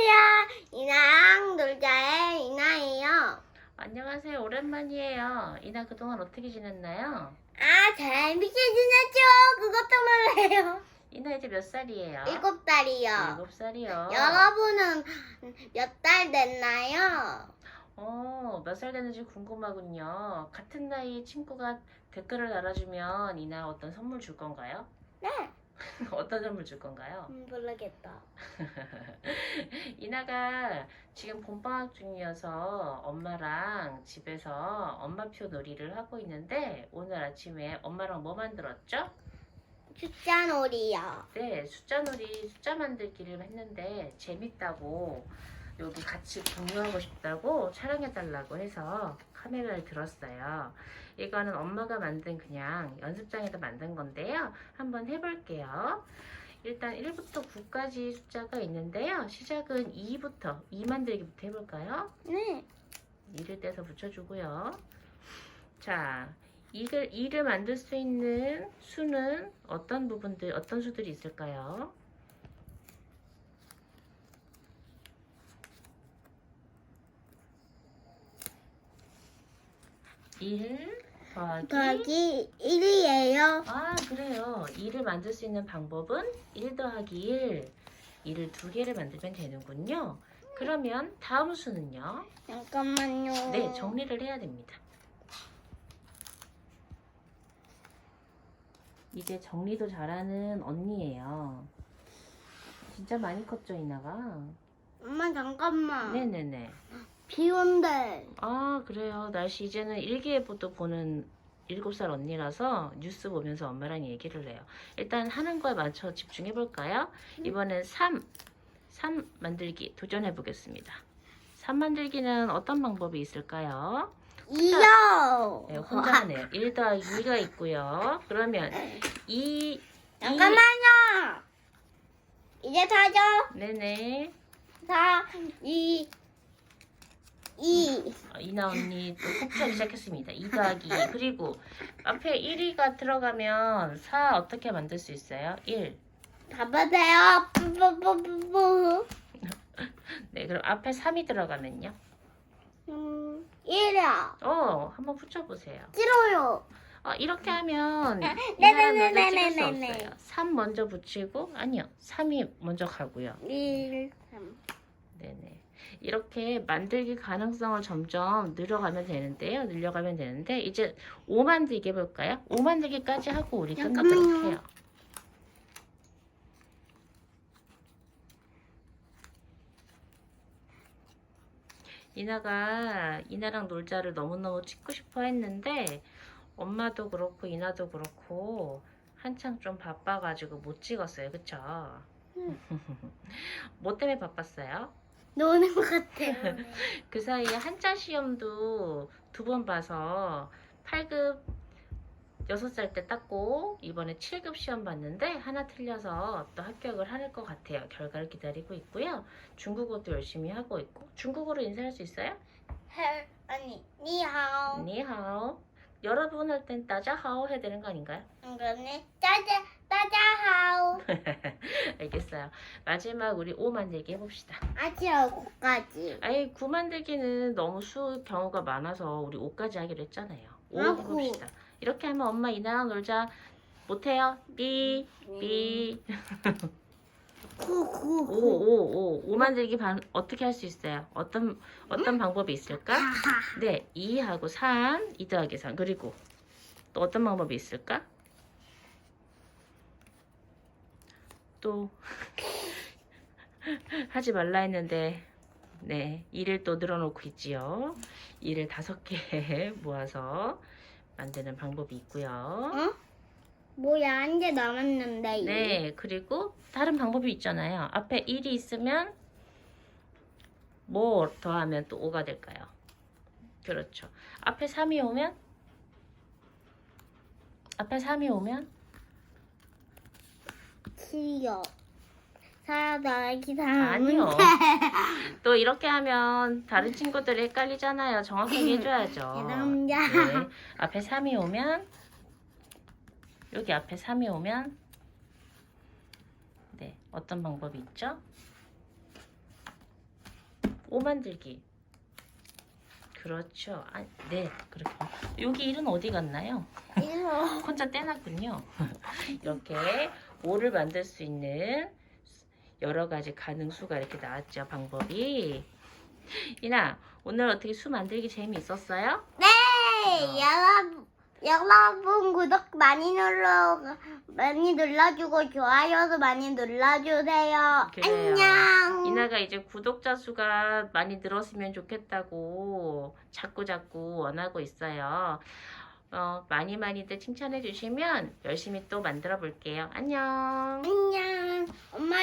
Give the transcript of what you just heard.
안녕하세요. 이나랑 놀자의 이나예요. 안녕하세요. 오랜만이에요. 이나 그동안 어떻게 지냈나요? 아, 재밌게 지냈죠? 그것도 몰라요. 이나 이제 몇 살이에요? 일곱 달이요. 일곱 살이요. 여러분은 몇 달 됐나요? 어, 몇 살 되는지 궁금하군요. 같은 나이 친구가 댓글을 달아주면 이나 어떤 선물 줄 건가요? 네. 어떤 선물 줄 건가요? 음, 모르겠다. 이나가 지금 봄방학 중이어서 엄마랑 집에서 엄마표 놀이를 하고 있는데 오늘 아침에 엄마랑 뭐 만들었죠? 숫자 놀이요. 네, 숫자 놀이, 숫자 만들기를 했는데 재밌다고 여기 같이 공유하고 싶다고 촬영해달라고 해서 카메라를 들었어요. 이거는 엄마가 만든 그냥 연습장에서 만든 건데요. 한번 해볼게요. 일단 1부터 9까지 숫자가 있는데요. 시작은 2부터, 2 만들기부터 해볼까요? 네. 2를 떼서 붙여주고요. 자, 2를, 2를 만들 수 있는 수는 어떤 부분들, 어떤 수들이 있을까요? 일 더하기 더하기 1이에요. 아 그래요 2를 만들 수 있는 방법은 1 더하기 1 2를 두 개를 만들면 되는군요 그러면 다음 수는요 잠깐만요. 네, 정리를 해야 됩니다. 이제 정리도 잘하는 언니예요. 진짜 많이 컸죠, 이나가? 엄마 잠깐만. 네네네. 비 온대. 아, 그래요. 날씨 이제는 일기예보도 보는 7살 언니라서 뉴스 보면서 엄마랑 얘기를 해요. 일단 하는 거에 맞춰 집중해 볼까요? 이번엔 3. 3 만들기 도전해 보겠습니다. 3 만들기는 어떤 방법이 있을까요? 이요. 네, 혼자 하네요. 1 더하기 2가 있고요. 그러면 2, 잠깐만요. 이제 사죠. 네네. 4, 2, 2. 어, 이나 언니 또 콕하기 시작했습니다. 2 더하기 2. 그리고 앞에 1이가 들어가면 4 어떻게 만들 수 있어요? 1. 잡으세요. 뿌뿌뿌뿌뿌. 네, 그럼 앞에 3이 들어가면요? 음, 1이요. 어, 한번 붙여보세요. 싫어요. 어, 이렇게 하면 네, 이나랑 네, 먼저 네, 찍을 네, 수 네, 네. 없어요. 3 먼저 붙이고, 아니요. 3이 먼저 가고요. 1, 3. 네네. 이렇게 만들기 가능성을 점점 늘어가면 되는데요. 늘려가면 되는데 이제 5 만들기 해볼까요? 5 만들기까지 하고 우리 끝나도록. 해요. 이나가 이나랑 놀자를 너무너무 찍고 싶어 했는데 엄마도 그렇고 이나도 그렇고 한창 좀 바빠가지고 못 찍었어요. 그쵸? 응. 뭐 때문에 바빴어요? 노는 것 같아요. 그 사이에 한자 시험도 두 번 봐서 8급 6살 때 땄고 이번에 7급 시험 봤는데 하나 틀려서 또 합격을 할 것 같아요. 결과를 기다리고 있고요. 중국어도 열심히 하고 있고 중국어로 인사할 수 있어요? 헬, 아니, 니하오. 니하오. 여러분 할 땐 따자하오 해야 되는 거 아닌가요? 그러네. 짜자, 따자하오. 알겠어요. 마지막 우리 오 만들기 해봅시다. 아치하고까지. 아이 9 만들기는 너무 수 경우가 많아서 우리 5까지 하기로 했잖아요. 5 아, 해봅시다. 이렇게 하면 엄마 이 나랑 놀자 못해요. 삐, 삐. 구, 5, 구, 5, 구. 5. 5 만들기 반, 어떻게 할 수 있어요? 어떤, 어떤 방법이 있을까? 네, 2하고 3, 2 더하기 3. 그리고 또 어떤 방법이 있을까? 또 하지 말라 했는데 네, 2를 또 늘어놓고 있지요. 2를 다섯 개 모아서 만드는 방법이 있고요. 어? 뭐야, 한 개 남았는데. 네, 그리고 다른 방법이 있잖아요. 앞에 1이 있으면 뭐 더하면 또 5가 될까요? 그렇죠. 앞에 3이 오면 앞에 3이 오면 키요. 사 더하기 3. 아니요. 또 이렇게 하면 다른 친구들이 헷갈리잖아요. 정확하게 해줘야죠. 죄송합니다. 네. 앞에 3이 오면 여기 앞에 3이 오면 네 어떤 방법이 있죠? 오 만들기. 그렇죠. 아, 네, 그렇게. 여기 일은 어디 갔나요? 혼자 떼놨군요. 이렇게 오를 만들 수 있는 여러 가지 가능 수가 이렇게 나왔죠. 방법이. 이나, 오늘 어떻게 수 만들기 재미있었어요? 네, 여러분, 여러분 구독 많이 눌러 많이 눌러주고 좋아요도 많이 눌러주세요. 그래요. 안녕. 이나가 이제 구독자 수가 많이 늘었으면 좋겠다고 자꾸 자꾸 원하고 있어요. 어, 많이 많이들 칭찬해 주시면 열심히 또 만들어 볼게요. 안녕. 안녕. 엄마